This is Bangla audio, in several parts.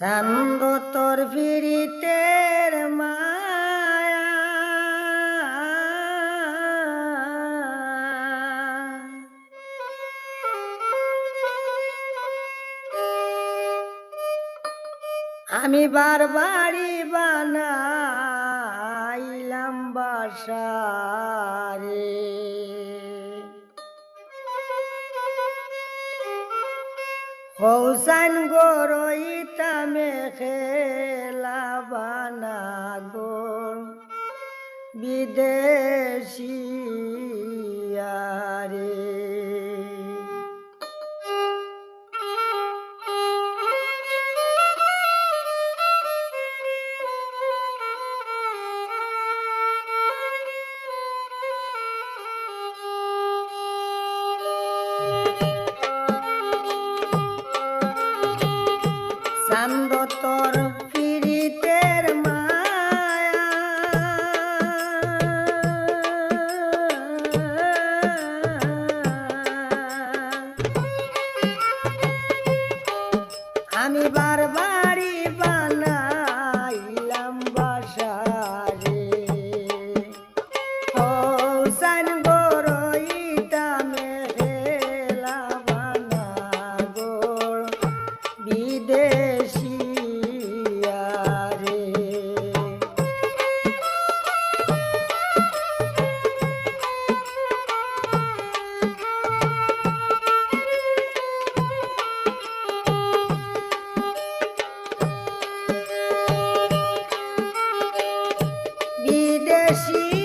চান্দ তোর ফিরিতের মায়া। আমি বারবারই বানাইলাম বাসারে। কৌসান গরইতা মেখেলা বানা গো। বিদেশি বেশি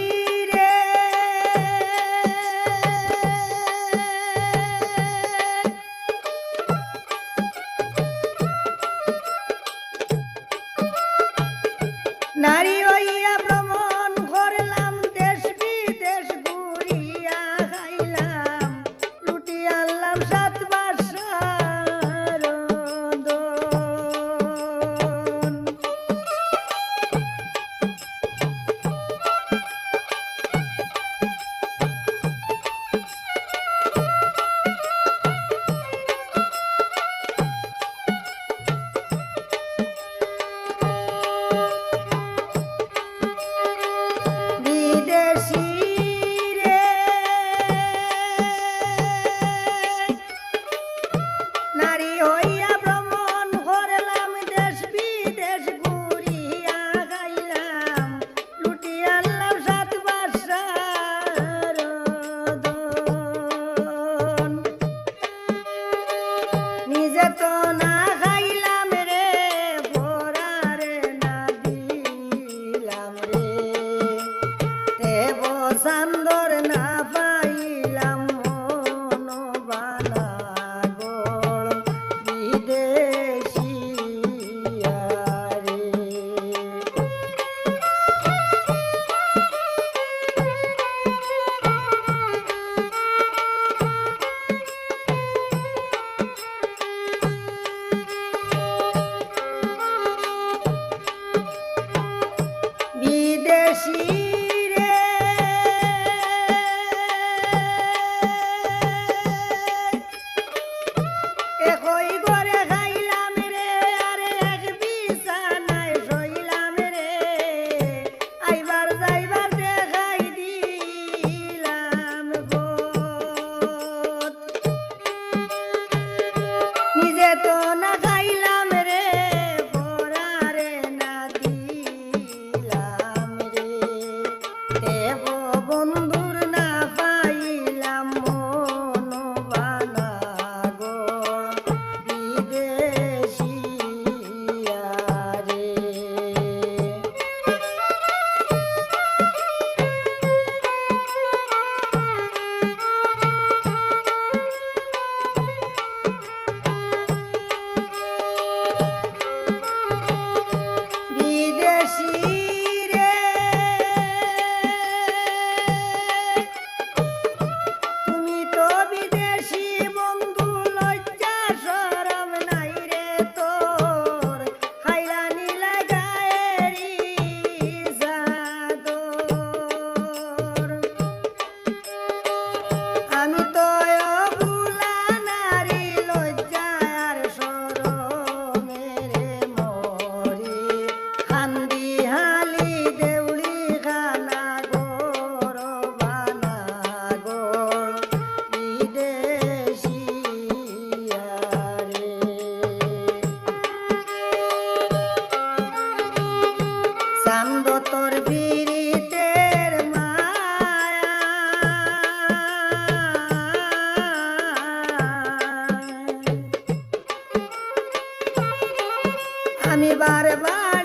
চেতনা আমি বার